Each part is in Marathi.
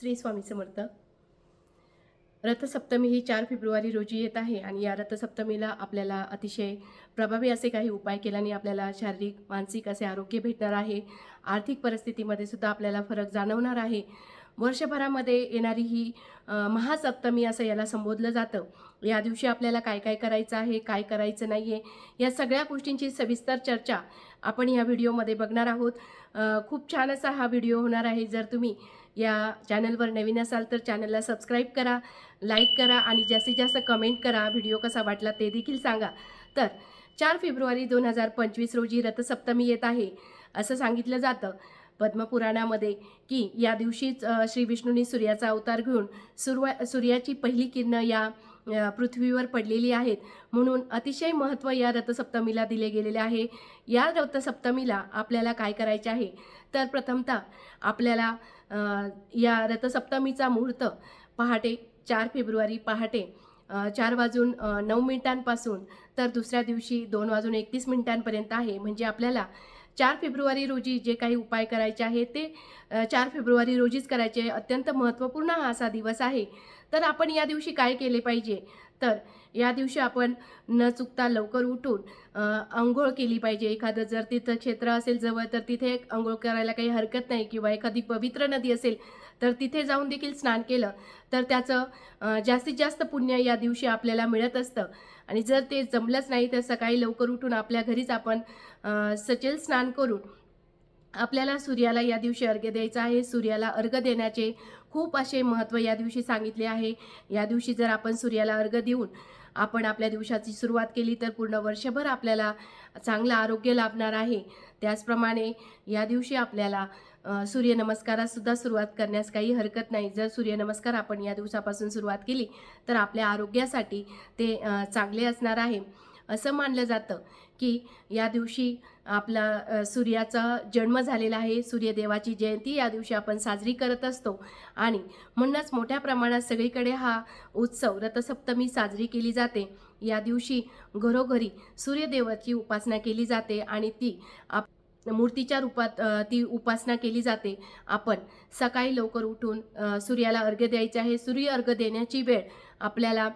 श्री स्वामी समर्थ. रथसप्तमी ही चार फेब्रुवारी रोजी येत आहे आणि या रथसप्तमीला आपल्याला अतिशय प्रभावी असे काही उपाय केल्याने आपल्याला शारीरिक मानसिक असे आरोग्य भेटणार आहे. आर्थिक परिस्थितीमध्ये सुद्धा आपल्याला फरक जाणवणार आहे. वर्षभरामध्ये येणारी ही महासप्तमी असं याला संबोधलं जातं. या दिवशी आपल्याला काय काय करायचं आहे काय करायचं नाही आहे या सगळ्या गोष्टींची सविस्तर चर्चा आपण या व्हिडिओमध्ये बघणार आहोत. खूप छान असा हा व्हिडिओ होणार आहे. जर तुम्ही या चॅनलवर नवीन असाल तर चॅनलला सबस्क्राईब करा लाईक करा आणि जास्तीत जास्त कमेंट करा. व्हिडिओ कसा वाटला ते देखील सांगा. तर चार फेब्रुवारी दोन हजार पंचवीस रोजी रथसप्तमी येत आहे असं सांगितलं जातं. पद्मपुराणामध्ये की या दिवशीच श्री विष्णूंनी सूर्याचा अवतार घेऊन सुरवा सूर्याची पहिली किरणं या पृथ्वीवर पडलेली आहेत. म्हणून अतिशय महत्त्व या रथसप्तमीला दिले गेलेले आहे. या रथसप्तमीला आपल्याला काय करायचे आहे? तर प्रथमतः आपल्याला या रथसप्तमीचा मुहूर्त पहाटे चार फेब्रुवारी पहाटे चार वाजून नऊ मिनिटांपासून तर दुसऱ्या दिवशी दोन वाजून एकतीस मिनिटांपर्यंत आहे. म्हणजे आपल्याला चार फेब्रुवारी रोजी जे काही उपाय करायचे आहे ते चार फेब्रुवारी रोजीच करायचे. अत्यंत महत्त्वपूर्ण हा असा दिवस आहे. तर आपण या दिवशी काय केले पाहिजे? तर या दिवशी आपण न चुकता लवकर उठून आंघोळ केली पाहिजे. एखादं जर तिथं क्षेत्र असेल जवळ तर तिथे आंघोळ करायला काही हरकत नाही किंवा एखादी पवित्र नदी असेल तर तिथे जाऊन देखील स्नान केलं तर त्याचं जास्तीत जास्त पुण्य या दिवशी आपल्याला मिळत असतं. आणि जर ते जमलंच नाही तर सकाळी लवकर उठून आपल्या घरीच आपण सचेल स्नान करून आपल्याला सूर्याला या दिवशी अर्घ्य द्यायचा आहे. सूर्याला अर्घ्य देण्याचे खूप असे महत्त्व या दिवशी सांगितले आहे. या दिवशी जर आपण सूर्याला अर्घ्य देऊन आपण आपल्या दिवसाची सुरुवात केली तर पूर्ण वर्षभर आपल्याला चांगलं आरोग्य लाभणार आहे. त्याचप्रमाणे या दिवशी आपल्याला अ, सुरुवात करण्यास काही हरकत नाही. जर सूर्यनमस्कार आपण या दिवसापासून सुरुवात केली तर आपल्या आरोग्यासाठी ते चांगले असणार आहे. असं मानलं जातं की या दिवशी आपला सूर्याचा जन्म झालेला आहे. सूर्यदेवाची जयंती या दिवशी आपण साजरी करत असतो. आणि म्हणूनच मोठ्या प्रमाणात सगळीकडे हा उत्सव रथसप्तमी साजरी केली जाते. या दिवशी घरोघरी सूर्यदेवाची उपासना केली जाते आणि ती आप मूर्तीच्या रूपात ती उपासना केली जाते. आपण सकाळी लवकर उठून सूर्याला अर्घ्य द्यायचे आहे. सूर्य अर्घ्य देण्याची वेळ आपल्याला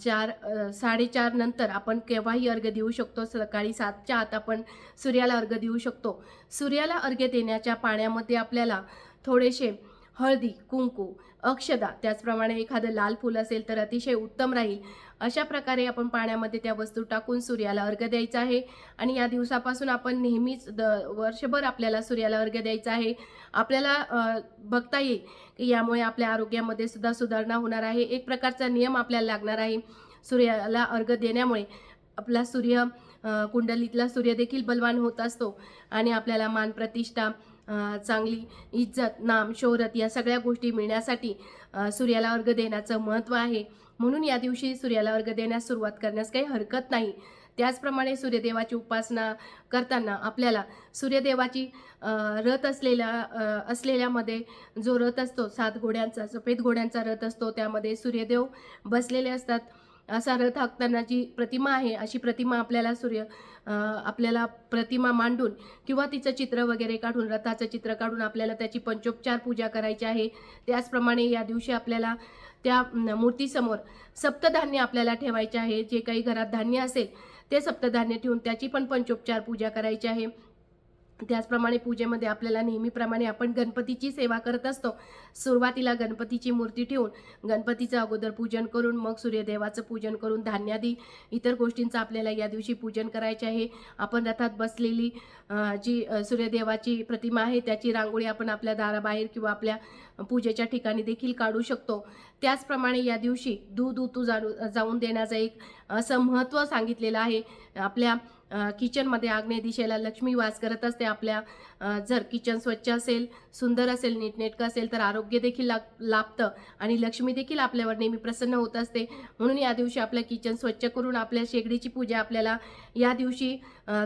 चार साडेचार नंतर आपण केव्हाही अर्घ्य देऊ शकतो. सकाळी सातच्या आत आपण सूर्याला अर्घ्य देऊ शकतो. सूर्याला अर्घ्य देण्याच्या पाण्यामध्ये आपल्याला थोडेसे हळदी कुंकू अक्षदा त्याचप्रमाणे एखादं लाल फूल असेल तर अतिशय उत्तम राहील. अशा प्रकारे आपण पाण्यामध्ये त्या वस्तू टाकून सूर्याला अर्घ द्यायचा आहे. आणि या दिवसापासून आपण नेहमीच द वर्षभर आपल्याला सूर्याला अर्घ द्यायचा आहे. आपल्याला बघता येईल की यामुळे आपल्या आरोग्यामध्ये सुद्धा सुधारणा होणार आहे. एक प्रकारचा नियम आपल्याला लागणार आहे सूर्याला अर्घ देण्यामुळे. आपला सूर्य कुंडलीतला सूर्य देखील बलवान होत असतो आणि आपल्याला मान प्रतिष्ठा चांगली इज्जत नाम शोहरत या सगळ्या गोष्टी मिळण्यासाठी सूर्याला अर्घ देण्याचं महत्त्व आहे. म्हणून या दिवशी सूर्याला अर्घ देण्यास सुरुवात करण्यास काही हरकत नाही. त्याचप्रमाणे सूर्यदेवाची उपासना करताना आपल्याला सूर्यदेवाची रथ असलेल्या असलेल्यामध्ये जो रथ असतो सात घोड्यांचा सफेद घोड्यांचा रथ असतो त्यामध्ये सूर्यदेव बसलेले असतात. असा रथ हाकताना जी प्रतिमा आहे अशी प्रतिमा आपल्याला सूर्य आपल्याला प्रतिमा मांडून किंवा तिचं चित्र वगैरे काढून रथाचं चित्र काढून आपल्याला त्याची पंचोपचार पूजा करायची आहे. त्याचप्रमाणे या दिवशी आपल्याला त्या मूर्तीसमोर सप्तधान्य आपल्याला ठेवायचे आहे. जे काही घरात धान्य असेल ते सप्तधान्य ठेवून त्याची पण पंचोपचार पूजा करायची आहे. त्याचप्रमाणे पूजेमध्ये आपल्याला नेहमीप्रमाणे आपण गणपतीची सेवा करत असतो. सुरुवातीला गणपतीची मूर्ती ठेवून गणपतीचं अगोदर पूजन करून मग सूर्यदेवाचं पूजन करून धान्यादी इतर गोष्टींचं आपल्याला या दिवशी पूजन करायचे आहे. आपण रथात बसलेली जी सूर्यदेवाची प्रतिमा आहे त्याची रांगोळी आपण आपल्या दाराबाहेर किंवा आपल्या पूजेच्या ठिकाणी देखील काढू शकतो. त्याचप्रमाणे या दिवशी दूध उतू जाणू जाऊन देण्याचं एक असं महत्त्व सांगितलेलं आहे. आपल्या किचनमध्ये आग्नेय दिशेला लक्ष्मी वास करत असते. आपल्या जर किचन स्वच्छ असेल सुंदर असेल नीटनेटकं असेल तर आरोग्य देखील लाग लाभतं आणि लक्ष्मी देखील आपल्यावर नेहमी प्रसन्न होत असते. म्हणून या दिवशी आपलं किचन स्वच्छ करून आपल्या शेगडीची पूजा आपल्याला या दिवशी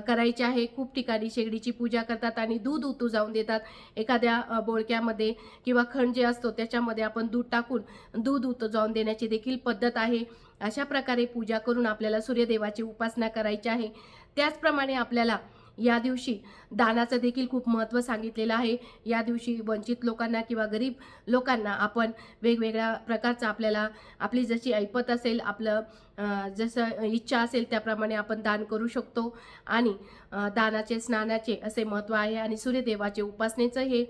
करायची आहे. खूप ठिकाणी शेगडीची पूजा करतात आणि दूध उतू जाऊन देतात. एखाद्या बोळक्यामध्ये किंवा खण जे असतो त्याच्यामध्ये आपण दूध टाकून दूध उतू जाऊन देण्याची देखील पद्धत आहे. अशा प्रकारे पूजा करून आपल्याला सूर्यदेवाची उपासना करायची आहे. त्याचप्रमाणे आपल्याला या दिवशी दानाचं देखील खूप महत्त्व सांगितलेलं आहे. या दिवशी वंचित लोकांना किंवा गरीब लोकांना आपण वेगवेगळ्या प्रकारचं आपल्याला आपली जशी ऐपत असेल आपलं जसं इच्छा असेल त्याप्रमाणे आपण दान करू शकतो. आणि दानाचे स्नानाचे असे महत्त्व आहे आणि सूर्यदेवाचे उपासनेचं हे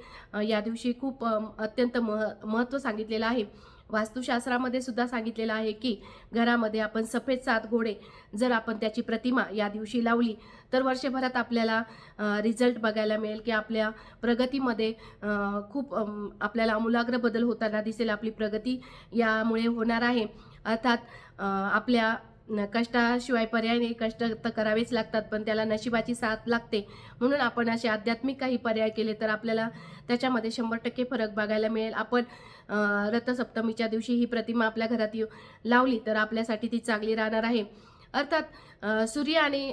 या दिवशी खूप अत्यंत मह महत्त्व सांगितलेलं आहे. वास्तुशास्त्रामध्ये सुद्धा सांगितलेलं आहे की घरामध्ये आपण सफेद सात घोडे जर आपण त्याची प्रतिमा या दिवशी लावली तर वर्षभरात आपल्याला रिझल्ट बघायला मिळेल की आपल्या प्रगतीमध्ये खूप आपल्याला आमूलाग्र बदल होताना दिसेल आपली प्रगती यामुळे होणार आहे. अर्थात आपल्या कष्टाशिवाय पर्याय नाही कष्ट तर करावेच लागतात पण त्याला नशिबाची साथ लागते. म्हणून आपण असे आध्यात्मिक काही पर्याय केले तर आपल्याला त्याच्यामध्ये शंभर टक्के फरक बघायला मिळेल. आपण रथसप्तमीच्या दिवशी ही प्रतिमा आपल्या घरात येऊ लावली तर आपल्यासाठी ती चांगली राहणार आहे. अर्थात सूर्य आणि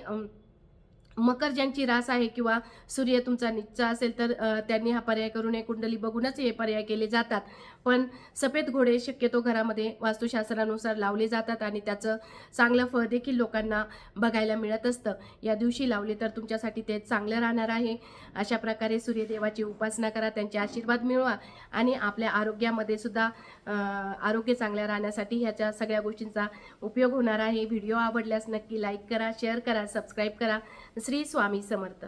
मकर ज्यांची रास आहे किंवा सूर्य तुमचा निच्चा असेल तर त्यांनी हा पर्याय करू नये. कुंडली बघूनच हे पर्याय केले जातात. पण सफेद घोडे शक्यतो घरामध्ये वास्तुशास्त्रानुसार लावले जातात आणि त्याचं चांगलं फळ देखील लोकांना बघायला मिळत असतं. या दिवशी लावले तर तुमच्यासाठी ते चांगलं राहणार आहे. अशा प्रकारे सूर्यदेवाची उपासना करा त्यांचे आशीर्वाद मिळवा आणि आपल्या आरोग्यामध्ये सुद्धा आरोग्य चांगल्या राहण्यासाठी ह्याच्या सगळ्या गोष्टींचा उपयोग होणार आहे. व्हिडिओ आवडल्यास नक्की लाईक करा शेअर करा सबस्क्राईब करा. श्री स्वामी समर्थ.